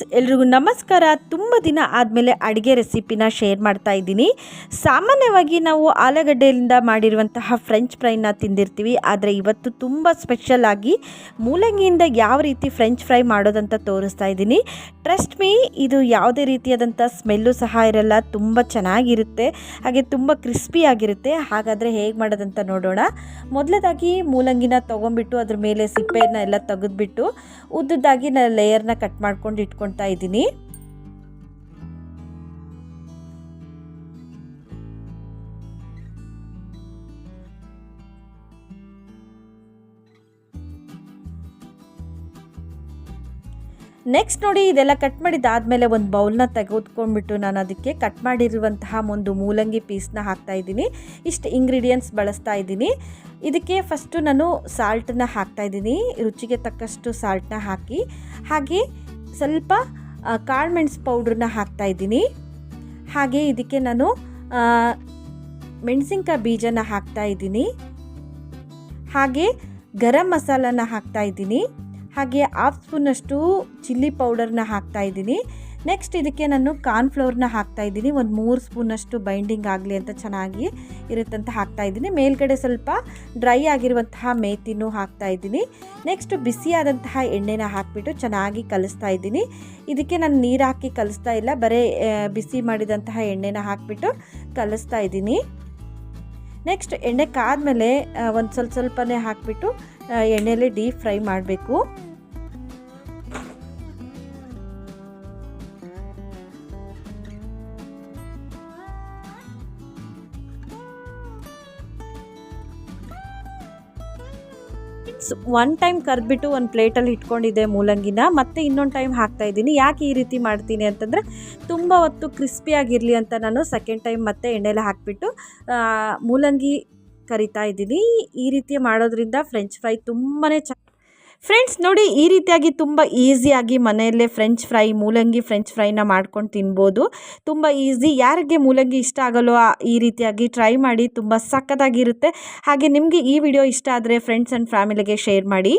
Friends, ಎಲ್ರಿಗೂ ನಮಸ್ಕಾರ. ತುಂಬ ದಿನ ಆದಮೇಲೆ ಅಡುಗೆ ರೆಸಿಪಿನ ಶೇರ್ ಮಾಡ್ತಾ ಇದ್ದೀನಿ. ಸಾಮಾನ್ಯವಾಗಿ ನಾವು ಆಲೂಗಡ್ಡೆಯಿಂದ ಮಾಡಿರುವಂತಹ ಫ್ರೆಂಚ್ ಫ್ರೈನ ತಿಂದಿರ್ತೀವಿ. ಆದರೆ ಇವತ್ತು ತುಂಬ ಸ್ಪೆಷಲ್ ಆಗಿ ಮೂಲಂಗಿಯಿಂದ ಯಾವ ರೀತಿ ಫ್ರೆಂಚ್ ಫ್ರೈ ಮಾಡೋದಂತ ತೋರಿಸ್ತಾ ಇದ್ದೀನಿ. ಟ್ರಸ್ಟ್ ಮೀ ಇದು ಯಾವುದೇ ರೀತಿಯಾದಂಥ ಸ್ಮೆಲ್ಲು ಸಹ ಇರಲ್ಲ. ತುಂಬ ಚೆನ್ನಾಗಿರುತ್ತೆ. ಹಾಗೆ ತುಂಬ ಕ್ರಿಸ್ಪಿಯಾಗಿರುತ್ತೆ ಹಾಗಾದರೆ ಹೇಗೆ ಮಾಡೋದಂತ ನೋಡೋಣ. ಮೊದಲದಾಗಿ ಮೂಲಂಗಿನ ತೊಗೊಂಬಿಟ್ಟು ಅದ್ರ ಮೇಲೆ ಸಿಪ್ಪೆನ ಎಲ್ಲ ತೆಗೆದ್ಬಿಟ್ಟು ನಾನು ಲೇಯರ್ನ ಕಟ್ ಮಾಡ್ಕೊಂಡು ಇಟ್ಕೊತಾ ಇದ್ದೀನಿ. ನೆಕ್ಸ್ಟ್ ನೋಡಿ ಇದೆಲ್ಲ ಕಟ್ ಮಾಡಿದ್ದಾದಮೇಲೆ ಒಂದು ಬೌಲ್ನ ತೆಗೆದುಕೊಂಡ್ಬಿಟ್ಟು ನಾನು ಅದಕ್ಕೆ ಕಟ್ ಮಾಡಿರುವಂತಹ ಒಂದು ಮೂಲಂಗಿ ಪೀಸ್ನ ಹಾಕ್ತಾ ಇದ್ದೀನಿ. ಇಷ್ಟು ಇಂಗ್ರೀಡಿಯೆಂಟ್ಸ್ ಬಳಸ್ತಾ ಇದ್ದೀನಿ. ಇದಕ್ಕೆ ಫಸ್ಟು ನಾನು ಸಾಲ್ಟನ್ನ ಹಾಕ್ತಾ ಇದ್ದೀನಿ. ರುಚಿಗೆ ತಕ್ಕಷ್ಟು ಸಾಲ್ಟನ್ನ ಹಾಕಿ. ಹಾಗೆ ಸ್ವಲ್ಪ ಕಾಳುಮೆಣಸು ಪೌಡ್ರನ್ನ ಹಾಕ್ತಾ ಇದ್ದೀನಿ. ಹಾಗೆ ಇದಕ್ಕೆ ನಾನು ಮೆಣಸಿನ್ಕಾಯಿ ಬೀಜನ ಹಾಕ್ತಾ ಇದ್ದೀನಿ. ಹಾಗೆ ಗರಂ ಮಸಾಲನ ಹಾಕ್ತಾ ಇದ್ದೀನಿ. ಹಾಗೆ ಹಾಫ್ ಸ್ಪೂನಷ್ಟು ಚಿಲ್ಲಿ ಪೌಡರ್ನ ಹಾಕ್ತಾ ಇದ್ದೀನಿ. ನೆಕ್ಸ್ಟ್ ಇದಕ್ಕೆ ನಾನು ಕಾರ್ನ್ಫ್ಲೋರ್ನ ಹಾಕ್ತಾ ಇದ್ದೀನಿ. ಒಂದು ಮೂರು ಸ್ಪೂನಷ್ಟು ಬೈಂಡಿಂಗ್ ಆಗಲಿ ಅಂತ ಚೆನ್ನಾಗಿ ಇರುತ್ತಂತ ಹಾಕ್ತಾ ಇದ್ದೀನಿ. ಮೇಲ್ಗಡೆ ಸ್ವಲ್ಪ ಡ್ರೈ ಆಗಿರುವಂತಹ ಮೇತಿನೂ ಹಾಕ್ತಾ ಇದ್ದೀನಿ. ನೆಕ್ಸ್ಟ್ ಬಿಸಿಯಾದಂತಹ ಎಣ್ಣೆನ ಹಾಕಿಬಿಟ್ಟು ಚೆನ್ನಾಗಿ ಕಲಿಸ್ತಾ ಇದ್ದೀನಿ. ಇದಕ್ಕೆ ನಾನು ನೀರು ಹಾಕಿ ಕಲಿಸ್ತಾ ಇಲ್ಲ. ಬರೀ ಬಿಸಿ ಮಾಡಿದಂತಹ ಎಣ್ಣೆನ ಹಾಕಿಬಿಟ್ಟು ಕಲಿಸ್ತಾ ಇದ್ದೀನಿ. ನೆಕ್ಸ್ಟ್ ಎಣ್ಣೆ ಕಾದ್ಮೇಲೆ ಒಂದು ಸ್ವಲ್ಪ ಸ್ವಲ್ಪನೇ ಹಾಕಿಬಿಟ್ಟು ಎಣ್ಣೆಯಲ್ಲಿ ಡೀಪ್ ಫ್ರೈ ಮಾಡಬೇಕು. ಒನ್ ಟೈಮ್ ಕರೆದ್ಬಿಟ್ಟು ಒಂದು ಪ್ಲೇಟಲ್ಲಿ ಇಟ್ಕೊಂಡಿದ್ದೆ ಮೂಲಂಗಿನ, ಮತ್ತೆ ಇನ್ನೊಂದು ಟೈಮ್ ಹಾಕ್ತಾ ಇದ್ದೀನಿ. ಯಾಕೆ ಈ ರೀತಿ ಮಾಡ್ತೀನಿ ಅಂತಂದರೆ, ತುಂಬ ಹೊತ್ತು ಕ್ರಿಸ್ಪಿಯಾಗಿರಲಿ ಅಂತ ನಾನು ಸೆಕೆಂಡ್ ಟೈಮ್ ಮತ್ತೆ ಎಣ್ಣೆಲಿ ಹಾಕಿಬಿಟ್ಟು ಮೂಲಂಗಿ ಕರಿತಾ ಇದ್ದೀನಿ. ಈ ರೀತಿ ಮಾಡೋದ್ರಿಂದ ಫ್ರೆಂಚ್ ಫ್ರೈ ತುಂಬಾ ಚ ಫ್ರೆಂಡ್ಸ್ ನೋಡಿ ಈ ರೀತಿಯಾಗಿ ತುಂಬ ಈಸಿಯಾಗಿ ಮನೆಯಲ್ಲೇ ಫ್ರೆಂಚ್ ಫ್ರೈ ಮೂಲಂಗಿ ಫ್ರೆಂಚ್ ಫ್ರೈನ ಮಾಡ್ಕೊಂಡು ತಿನ್ಬೋದು. ತುಂಬ ಈಸಿ ಯಾರಿಗೆ ಮೂಲಂಗಿ ಇಷ್ಟ ಆಗಲ್ಲೋ ಈ ರೀತಿಯಾಗಿ ಟ್ರೈ ಮಾಡಿ ತುಂಬ ಸಖತ್ತಾಗಿರುತ್ತೆ. ಹಾಗೆ ನಿಮಗೆ ಈ ವಿಡಿಯೋ ಇಷ್ಟ ಆದರೆ ಫ್ರೆಂಡ್ಸ್ ಆ್ಯಂಡ್ ಫ್ಯಾಮಿಲಿಗೆ ಶೇರ್ ಮಾಡಿ.